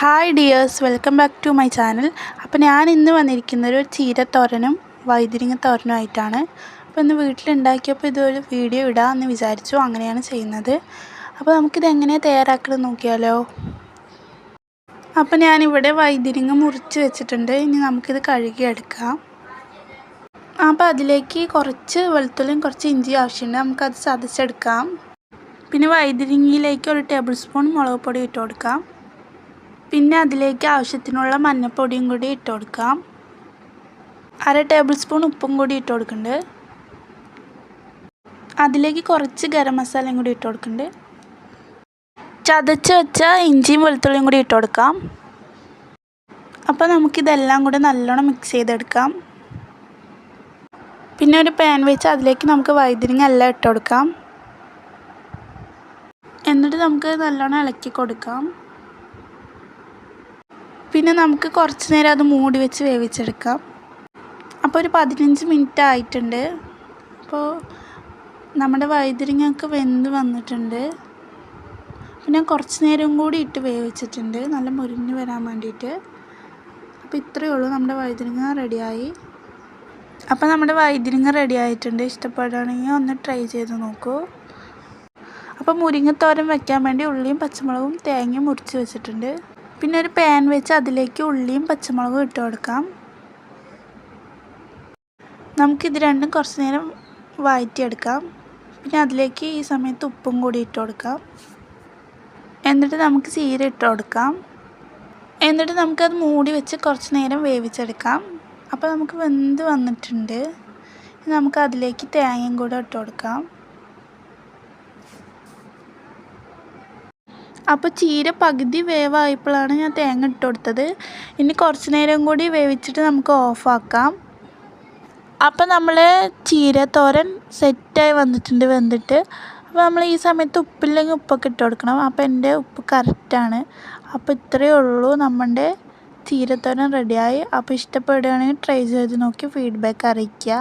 Hi dears welcome back to my channel അപ്പോൾ ഞാൻ ഇന്ന് വന്നിരിക്കുന്നത് ഒരു ചീരത്തോരനും വൈതിരിങ്ങ തോരനും ആയിട്ടാണ്. അപ്പോൾ ഇന്ന് വീട്ടിലുണ്ടാക്കിയപ്പോൾ ഇതൊരു വീഡിയോ ഇടാമെന്ന് വിചാരിച്ചു. അങ്ങനെയാണ് ചെയ്യുന്നത്. അപ്പോൾ നമുക്കിത് എങ്ങനെയാണ് തയ്യാറാക്കുന്നത് നോക്കിയാലോ? അപ്പോൾ ഞാനിവിടെ വൈതിരിങ്ങ മുറിച്ച് വെച്ചിട്ടുണ്ട്. ഇനി നമുക്കിത് കഴുകിയെടുക്കാം അപ്പോൾ അതിലേക്ക് കുറച്ച് വെളുത്തുള്ളിയും കുറച്ച് ഇഞ്ചി ആവശ്യമുണ്ട്. നമുക്കത് ചതച്ചെടുക്കാം. പിന്നെ വൈതിരിങ്ങയിലേക്ക് ഒരു ടേബിൾ സ്പൂൺ മുളക് പൊടി ഇട്ട് കൊടുക്കാം. പിന്നെ അതിലേക്ക് ആവശ്യത്തിനുള്ള മഞ്ഞൾപ്പൊടിയും കൂടി ഇട്ട് കൊടുക്കാം. അര ടേബിൾ സ്പൂൺ ഉപ്പും കൂടി ഇട്ട് കൊടുക്കുന്നുണ്ട് അതിലേക്ക് കുറച്ച് ഗരം മസാലയും കൂടി ഇട്ട് കൊടുക്കുന്നുണ്ട് ചതച്ച് വെച്ച ഇഞ്ചിയും വെളുത്തുള്ളിയും കൂടി ഇട്ട് കൊടുക്കാം. അപ്പോൾ നമുക്കിതെല്ലാം കൂടി നല്ലോണം മിക്സ് ചെയ്തെടുക്കാം. പിന്നെ ഒരു പാൻ വെച്ച് അതിലേക്ക് നമുക്ക് വൈദ്യുതി എല്ലാം ഇട്ട് കൊടുക്കാം. എന്നിട്ട് നമുക്ക് നല്ലോണം ഇളക്കി കൊടുക്കാം. പിന്നെ നമുക്ക് കുറച്ച് നേരം അത് മൂടി വെച്ച് വേവിച്ചെടുക്കാം. അപ്പോൾ ഒരു പതിനഞ്ച് മിനിറ്റ് ആയിട്ടുണ്ട്. അപ്പോൾ നമ്മുടെ വൈദ്യുതിങ്ങൊക്കെ വെന്ത് വന്നിട്ടുണ്ട്. പിന്നെ കുറച്ച് നേരം കൂടി ഇട്ട് വേവിച്ചിട്ടുണ്ട്. നല്ല മുരിഞ്ഞ് വരാൻ വേണ്ടിയിട്ട്. അപ്പോൾ ഇത്രയേ ഉള്ളൂ. നമ്മുടെ വൈദ്യുതിങ്ങ റെഡിയായി. അപ്പോൾ നമ്മുടെ വൈദ്യുതിങ്ങ റെഡി ആയിട്ടുണ്ട്. ഇഷ്ടപ്പെടുകയാണെങ്കിൽ ഒന്ന് ട്രൈ ചെയ്ത് നോക്കൂ. അപ്പോൾ മുരിങ്ങത്തോരൻ വയ്ക്കാൻ വേണ്ടി ഉള്ളിയും പച്ചമുളകും തേങ്ങയും മുറിച്ച് വെച്ചിട്ടുണ്ട്. പിന്നെ ഒരു പാൻ വെച്ച് അതിലേക്ക് ഉള്ളിയും പച്ചമുളകും ഇട്ട് കൊടുക്കാം. നമുക്കിത് രണ്ടും കുറച്ച് നേരം വഴറ്റിയെടുക്കാം. പിന്നെ അതിലേക്ക് ഈ സമയത്ത് ഉപ്പും കൂടി ഇട്ട് കൊടുക്കാം. എന്നിട്ട് നമുക്ക് ചീര ഇട്ട് കൊടുക്കാം. എന്നിട്ട് നമുക്കത് മൂടി വെച്ച് കുറച്ച് നേരം വേവിച്ചെടുക്കാം. അപ്പോൾ നമുക്ക് വെന്ത് വന്നിട്ടുണ്ട്. നമുക്ക് അതിലേക്ക് തേങ്ങയും കൂടെ ഇട്ട് കൊടുക്കാം. അപ്പോൾ ചീര പകുതി വേവായപ്പോഴാണ് ഞാൻ തേങ്ങ ഇട്ട് കൊടുത്തത്. ഇനി കുറച്ച് നേരം കൂടി വേവിച്ചിട്ട് നമുക്ക് ഓഫാക്കാം അപ്പോൾ നമ്മൾ ചീരത്തോരൻ സെറ്റായി വന്നിട്ടുണ്ട് വെന്തിട്ട്. അപ്പോൾ നമ്മൾ ഈ സമയത്ത് ഉപ്പില്ലെങ്കിൽ ഉപ്പൊക്കെ ഇട്ട് കൊടുക്കണം. അപ്പോൾ എന്റെ ഉപ്പ് കറക്റ്റാണ് അപ്പോൾ ഇത്രയേ ഉള്ളൂ നമ്മുടെ ചീരത്തോരൻ റെഡിയായി അപ്പോൾ ഇഷ്ടപ്പെടുകയാണെങ്കിൽ ട്രൈ ചെയ്ത് നോക്കി ഫീഡ്ബാക്ക് അറിയിക്കുക.